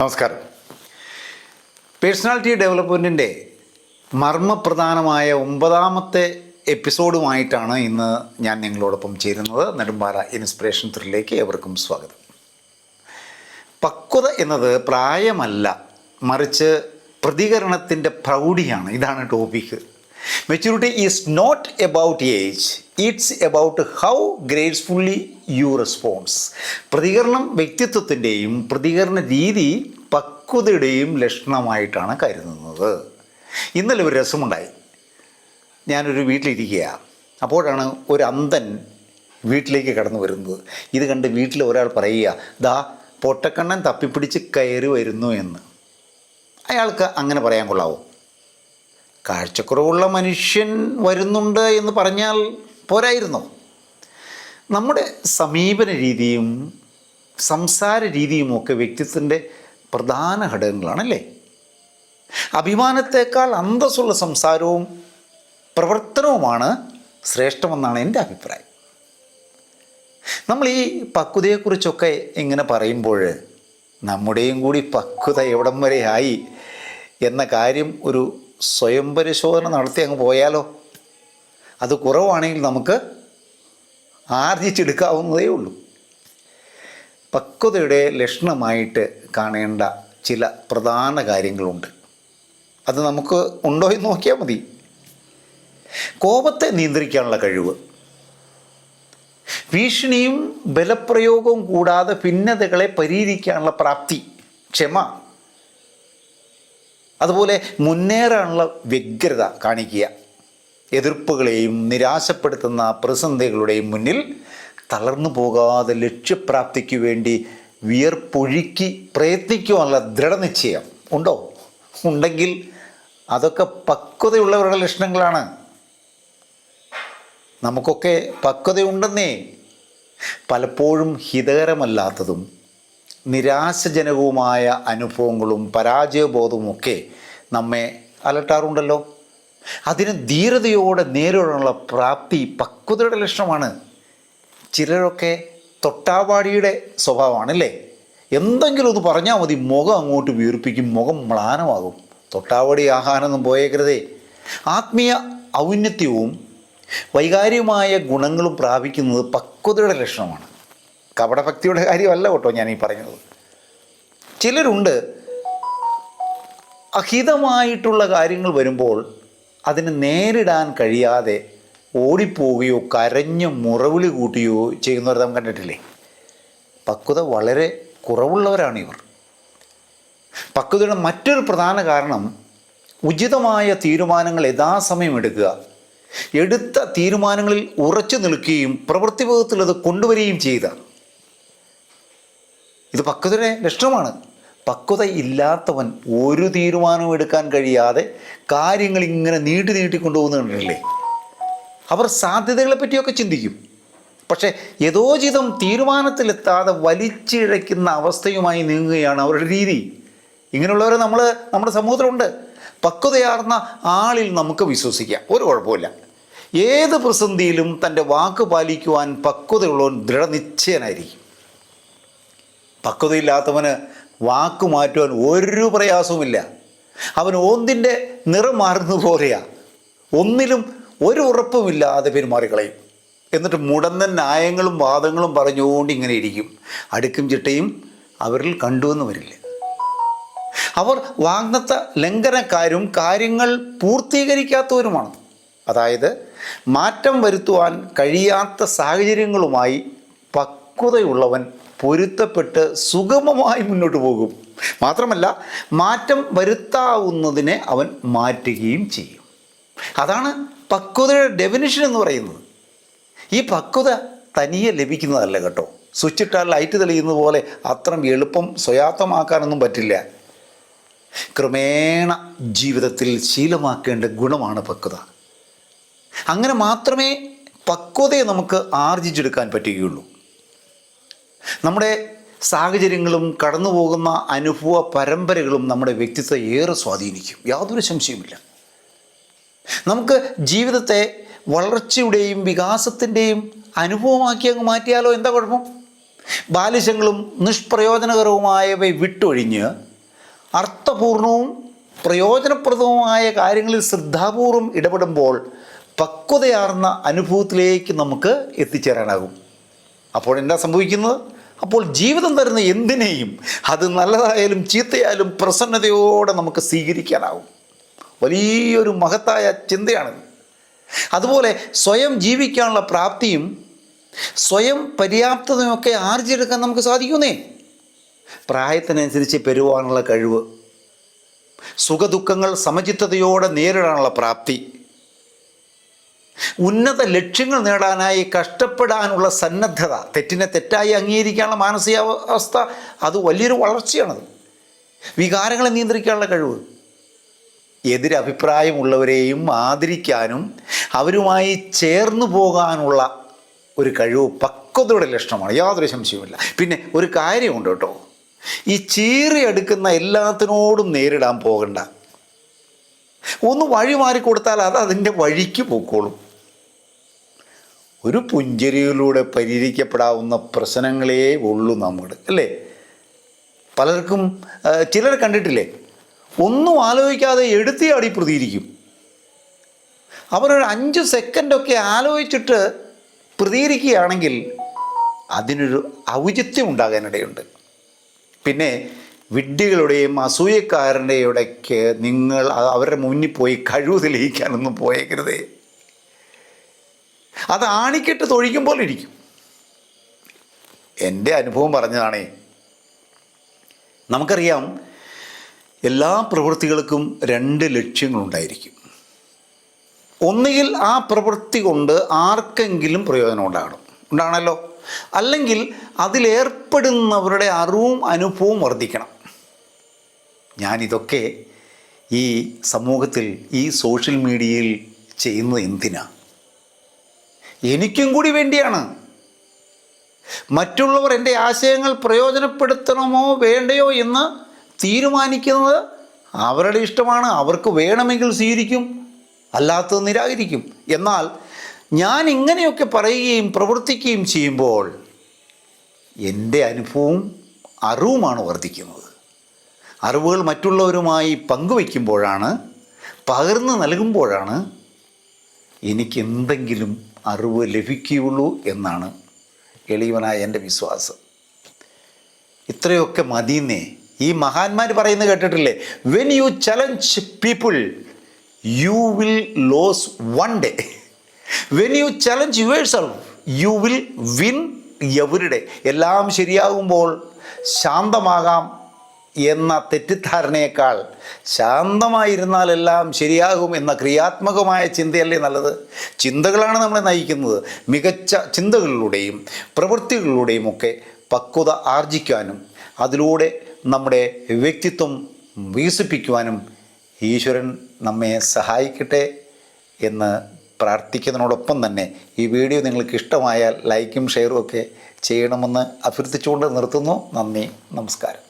നമസ്കാരം. പേഴ്സണാലിറ്റി ഡെവലപ്മെന്റിന്റെ മർമ്മപ്രധാനമായ ഒമ്പതാമത്തെ എപ്പിസോഡുമായിട്ടാണ് ഇന്ന് ഞാൻ നിങ്ങളോടൊപ്പം ചേരുന്നത്. നെടുമ്പാറ ഇൻസ്പിറേഷൻ ത്രില്ലേക്ക് ഏവർക്കും സ്വാഗതം. പക്വത എന്നത് പ്രായമല്ല മറിച്ച് പ്രതികരണത്തിന്റെ പ്രൗഢിയാണ്. ഇതാണ് topic. Maturity is not about age it's about how gracefully you response പ്രതികരണം വ്യക്തിത്വത്തിന്റെയും പ്രതികരണ രീതി പക്വതയുടെയും ലക്ഷണമായിട്ടാണ് കരുതുന്നത്. ഇന്നലെ ഒരു രസമുണ്ടായി. ഞാനൊരു വീട്ടിലിരിക്കുക അപ്പോഴാണ് ഒരു അന്തൻ വീട്ടിലേക്ക് കടന്നു വരുന്നത്. ഇത് കണ്ട് വീട്ടിൽ ഒരാൾ പറയുക ദാ പൊട്ടക്കണ്ണൻ തപ്പിപ്പിടിച്ച് കയറി വരുന്നു എന്ന്. അയാൾക്ക് അങ്ങനെ പറയാൻ കൊള്ളാവോ? കാഴ്ചക്കുറവുള്ള മനുഷ്യൻ വരുന്നുണ്ട് എന്ന് പറഞ്ഞാൽ പോരായിരുന്നോ. നമ്മുടെ സമീപന രീതിയും സംസാര രീതിയുമൊക്കെ വ്യക്തിത്വത്തിന്റെ പ്രധാന ഘടകങ്ങളാണല്ലേ? അഭിമാനത്തേക്കാൾ അന്തസ്സുള്ള സംസാരവും പ്രവർത്തനവുമാണ് ശ്രേഷ്ഠമെന്നാണ് എന്റെ അഭിപ്രായം. നമ്മൾ ഈ പക്വതയെക്കുറിച്ചൊക്കെ ഇങ്ങനെ പറയുമ്പോൾ നമ്മുടെയും കൂടി പക്വത എവിടം വരെയായി എന്ന കാര്യം ഒരു സ്വയം പരിശോധന നടത്തി അങ്ങ് പോയാലോ? അത് കുറവാണെങ്കിൽ നമുക്ക് ആർജിച്ചെടുക്കാവുന്നതേ ഉള്ളൂ. പക്വതയുടെ ലക്ഷണമായിട്ട് കാണേണ്ട ചില പ്രധാന കാര്യങ്ങളുണ്ട്. അത് നമുക്ക് ഉണ്ടോ എന്ന് നോക്കിയാൽ മതി. കോപത്തെ നിയന്ത്രിക്കാനുള്ള കഴിവ്. ഭീഷണിയും ബലപ്രയോഗവും കൂടാതെ ഭിന്നതകളെ പരിഹരിക്കാനുള്ള പ്രാപ്തി ക്ഷമ. അതുപോലെ മുന്നേറാനുള്ള വ്യഗ്രത കാണിക്കുക. എതിർപ്പുകളെയും നിരാശപ്പെടുത്തുന്ന പ്രതിസന്ധികളുടെയും മുന്നിൽ തളർന്നു പോകാതെ ലക്ഷ്യപ്രാപ്തിക്ക് വേണ്ടി വിയർപ്പൊഴുക്കി പ്രയത്നിക്കുവാനുള്ള ദൃഢനിശ്ചയം ഉണ്ടോ? ഉണ്ടെങ്കിൽ അതൊക്കെ പക്വതയുള്ളവരുടെ ലക്ഷണങ്ങളാണ്. നമുക്കൊക്കെ പക്വതയുണ്ടെന്നേ. പലപ്പോഴും ഹിതകരമല്ലാത്തതും നിരാശജനകവുമായ അനുഭവങ്ങളും പരാജയബോധവുമൊക്കെ നമ്മെ അലട്ടാറുണ്ടല്ലോ. അതിന് ധീരതയോടെ നേരിടാനുള്ള പ്രാപ്തി പക്വതയുടെ ലക്ഷണമാണ്. ചിലരൊക്കെ തൊട്ടാവാടിയുടെ സ്വഭാവമാണല്ലേ? എന്തെങ്കിലും ഒന്ന് പറഞ്ഞാൽ മതി. മുഖം അങ്ങോട്ട് വീർപ്പിക്കും മുഖം മ്ലാനമാകും. തൊട്ടാവാടി ആഹാരമൊന്നും പോയേക്കരുതേ. ആത്മീയ ഔന്നത്യവും വൈകാരികമായ ഗുണങ്ങളും പ്രാപിക്കുന്നത് പക്വതയുടെ ലക്ഷണമാണ്. കപടഭക്തിയുടെ കാര്യമല്ല കേട്ടോ ഞാൻ ഈ ചിലരുണ്ട് അഹിതമായിട്ടുള്ള കാര്യങ്ങൾ വരുമ്പോൾ അതിന് നേരിടാൻ കഴിയാതെ ഓടിപ്പോവുകയോ കരഞ്ഞ് മുറവിളി കൂട്ടുകയോ ചെയ്യുന്നവർ നാം കണ്ടിട്ടില്ലേ? പക്വത വളരെ കുറവുള്ളവരാണ് ഇവർ പക്വതയുടെ മറ്റൊരു പ്രധാന കാരണം ഉചിതമായ തീരുമാനങ്ങൾ യഥാസമയം എടുക്കുക. എടുത്ത തീരുമാനങ്ങളിൽ ഉറച്ചു നിൽക്കുകയും പ്രവൃത്തിപോധത്തിൽ അത് കൊണ്ടുവരികയും ചെയ്ത ഇത് പക്വതയുടെ ലക്ഷണമാണ്. പക്വത ഇല്ലാത്തവൻ ഒരു തീരുമാനവും എടുക്കാൻ കഴിയാതെ കാര്യങ്ങൾ ഇങ്ങനെ നീട്ടി നീട്ടി കൊണ്ടുപോകുന്നുണ്ടല്ലേ അവർ സാധ്യതകളെ പറ്റിയൊക്കെ ചിന്തിക്കും. പക്ഷേ യഥോചിതം തീരുമാനത്തിലെത്താതെ വലിച്ചിഴയ്ക്കുന്ന അവസ്ഥയുമായി നീങ്ങുകയാണ് അവരുടെ രീതി. ഇങ്ങനെയുള്ളവരെ നമ്മൾ നമ്മുടെ സമൂഹത്തിലുണ്ട്. പക്വതയാർന്ന ആളിൽ നമുക്ക് വിശ്വസിക്കാം. ഒരു കുഴപ്പമില്ല ഏത് പ്രതിസന്ധിയിലും തന്റെ വാക്ക് പാലിക്കുവാൻ പക്വതയുള്ളവൻ ദൃഢനിശ്ചയനായിരിക്കും. പക്വതയില്ലാത്തവന് വാക്ക് മാറ്റുവാൻ ഒരു പ്രയാസവുമില്ല. അവൻ ഓന്തിന്റെ നിറം മാറുന്ന പോലെയാ. ഒന്നിലും ഒരു ഉറപ്പുമില്ലാതെ പെരുമാറിക്കളയും. എന്നിട്ട് മുടന്നൻ ന്യായങ്ങളും വാദങ്ങളും പറഞ്ഞുകൊണ്ട് ഇങ്ങനെ ഇരിക്കും. അടുക്കും ചിട്ടയും അവരിൽ കണ്ടുവെന്ന് വരില്ല. അവർ വാഗ്ദത്ത ലംഘനക്കാരും കാര്യങ്ങൾ പൂർത്തീകരിക്കാത്തവരുമാണ്. അതായത് മാറ്റം വരുത്തുവാൻ കഴിയാത്ത സാഹചര്യങ്ങളുമായി പക്വതയുള്ളവൻ പൊരുത്തപ്പെട്ട് സുഗമമായി മുന്നോട്ട് പോകും. മാത്രമല്ല മാറ്റം വരുത്താവുന്നതിനെ അവൻ മാറ്റുകയും ചെയ്യും. അതാണ് പക്വതയുടെ ഡെഫിനിഷൻ എന്ന് പറയുന്നത്. ഈ പക്വത തനിയെ ലഭിക്കുന്നതല്ല കേട്ടോ. സ്വിച്ചിട്ടാൽ ലൈറ്റ് തെളിയുന്നത് പോലെ അത്ര എളുപ്പം സ്വയാത്തമാക്കാനൊന്നും പറ്റില്ല. ക്രമേണ ജീവിതത്തിൽ ശീലമാക്കേണ്ട ഗുണമാണ് പക്വത. അങ്ങനെ മാത്രമേ പക്വതയെ നമുക്ക് ആർജിച്ചെടുക്കാൻ പറ്റുകയുള്ളൂ. നമ്മുടെ സാഹചര്യങ്ങളും കടന്നു പോകുന്ന അനുഭവ പരമ്പരകളും നമ്മുടെ വ്യക്തിത്വത്തെ ഏറെ സ്വാധീനിക്കും. യാതൊരു സംശയവുമില്ല. നമുക്ക് ജീവിതത്തെ വളർച്ചയുടെയും വികാസത്തിന്റെയും അനുഭവമാക്കി അങ്ങ് മാറ്റിയാലോ? എന്താ കുഴപ്പം? ബാലിശങ്ങളും നിഷ്പ്രയോജനകരവുമായവ വിട്ടൊഴിഞ്ഞ് അർത്ഥപൂർണവും പ്രയോജനപ്രദവുമായ കാര്യങ്ങളിൽ ശ്രദ്ധാപൂർവം ഇടപെടുമ്പോൾ പക്വതയാർന്ന അനുഭവത്തിലേക്ക് നമുക്ക് എത്തിച്ചേരാനാകും. അപ്പോൾ എന്താ സംഭവിക്കുന്നത്? അപ്പോൾ ജീവിതം തരുന്ന എന്തിനേയും അത് നല്ലതായാലും ചീത്തയായാലും പ്രസന്നതയോടെ നമുക്ക് സ്വീകരിക്കാനാവും വലിയൊരു മഹത്തായ ചിന്തയാണ് അതുപോലെ സ്വയം ജീവിക്കാനുള്ള പ്രാപ്തിയും സ്വയം പര്യാപ്തതയുമൊക്കെ ആർജിച്ചെടുക്കാൻ നമുക്ക് സാധിക്കുന്നേ? പ്രായത്തിനനുസരിച്ച് പെരുവാനുള്ള കഴിവ് സുഖദുഃഖങ്ങൾ സമചിത്തതയോടെ നേരിടാനുള്ള പ്രാപ്തി ഉന്നത ലക്ഷ്യങ്ങൾ നേടാനായി കഷ്ടപ്പെടാനുള്ള സന്നദ്ധത. തെറ്റിനെ തെറ്റായി അംഗീകരിക്കാനുള്ള മാനസികാവസ്ഥ അത് വലിയൊരു വളർച്ചയാണത്. വികാരങ്ങളെ നിയന്ത്രിക്കാനുള്ള കഴിവ്. എതിരഭിപ്രായമുള്ളവരെയും ആദരിക്കാനും അവരുമായി ചേർന്നു പോകാനുള്ള ഒരു കഴിവ് പക്വതയുടെ ലക്ഷണമാണ്. യാതൊരു സംശയവുമില്ല. പിന്നെ ഒരു കാര്യമുണ്ട് കേട്ടോ. ഈ ചീറിയെടുക്കുന്ന എല്ലാത്തിനോടും നേരിടാൻ പോകണ്ട ഒന്ന് വഴി മാറി കൊടുത്താൽ അത് അതിന്റെ വഴിക്ക് പോയിക്കോളും ഒരു പുഞ്ചിരിയിലൂടെ പരിഹരിക്കപ്പെടാവുന്ന പ്രശ്നങ്ങളേ ഉള്ളൂ നമ്മുടെ അല്ലേ? പലർക്കും ചിലർ കണ്ടിട്ടില്ലേ? ഒന്നും ആലോചിക്കാതെ എടുത്തിയാടി പ്രതികരിക്കും അവരൊരു അഞ്ച് സെക്കൻഡൊക്കെ ആലോചിച്ചിട്ട് പ്രതികരിക്കുകയാണെങ്കിൽ അതിനൊരു ഔചിത്യം ഉണ്ടാകാനിടയുണ്ട്. പിന്നെ വിഡ്ഢികളുടെയും അസൂയക്കാരന്റെയും ഇടയ്ക്ക് നിങ്ങൾ അവരുടെ മുന്നിൽ പോയി കഴിവ് തെളിയിക്കാനൊന്നും പോയേക്കരുതേ. അത് ആണിക്കെട്ട് തൊഴിക്കും പോലെ ഇരിക്കും എന്റെ അനുഭവം പറഞ്ഞതാണേ. നമുക്കറിയാം എല്ലാ പ്രവൃത്തികൾക്കും രണ്ട് ലക്ഷ്യങ്ങളുണ്ടായിരിക്കും. ഒന്നുകിൽ ആ പ്രവൃത്തി കൊണ്ട് ആർക്കെങ്കിലും പ്രയോജനം ഉണ്ടാകണം. ഉണ്ടാകണമല്ലോ അല്ലെങ്കിൽ അതിലേർപ്പെടുന്നവരുടെ അറിവും അനുഭവവും വർദ്ധിക്കണം. ഞാനിതൊക്കെ ഈ സമൂഹത്തിൽ ഈ സോഷ്യൽ മീഡിയയിൽ ചെയ്യുന്നത് എന്തിനാ? എനിക്കും കൂടി വേണ്ടിയാണ്. മറ്റുള്ളവർ എന്റെ ആശയങ്ങൾ പ്രയോജനപ്പെടുത്തണമോ വേണ്ടയോ എന്ന് തീരുമാനിക്കുന്നത് അവരുടെ ഇഷ്ടമാണ് അവർക്ക് വേണമെങ്കിൽ സ്വീകരിക്കും അല്ലാത്തത് നിരാകരിക്കും. എന്നാൽ ഞാൻ ഇങ്ങനെയൊക്കെ പറയുകയും പ്രവർത്തിക്കുകയും ചെയ്യുമ്പോൾ എന്റെ അനുഭവവും അറിവുമാണ് വർദ്ധിക്കുന്നത്. അറിവുകൾ മറ്റുള്ളവരുമായി പങ്കുവയ്ക്കുമ്പോഴാണ് പകർന്നു നൽകുമ്പോഴാണ് എനിക്ക് എന്തെങ്കിലും അറിവ് ലഭിക്കുകയുള്ളൂ എന്നാണ് എളിയവനായ എന്റെ വിശ്വാസം. ഇത്രയൊക്കെ മതിയെന്നേ. ഈ മഹാന്മാർ പറയുന്നത് കേട്ടിട്ടില്ലേ? When you challenge people you will lose one day when you challenge yourself you will win everyday എല്ലാം ശരിയാകുമ്പോൾ ശാന്തമാകാം. എന്ന തെറ്റിദ്ധാരണയേക്കാൾ ശാന്തമായിരുന്നാലെല്ലാം ശരിയാകും എന്ന ക്രിയാത്മകമായ ചിന്തയല്ലേ നല്ലത്? ചിന്തകളാണ് നമ്മളെ നയിക്കുന്നത്. മികച്ച ചിന്തകളിലൂടെയും പ്രവൃത്തികളിലൂടെയും ഒക്കെ പക്വത ആർജിക്കാനും അതിലൂടെ നമ്മുടെ വ്യക്തിത്വം വികസിപ്പിക്കുവാനും ഈശ്വരൻ നമ്മെ സഹായിക്കട്ടെ എന്ന് പ്രാർത്ഥിക്കുന്നതിനോടൊപ്പം തന്നെ ഈ വീഡിയോ നിങ്ങൾക്ക് ഇഷ്ടമായാൽ ലൈക്കും ഷെയറും ഒക്കെ ചെയ്യണമെന്ന് അഭ്യർത്ഥിച്ചുകൊണ്ട് നിർത്തുന്നു. നന്ദി. നമസ്കാരം.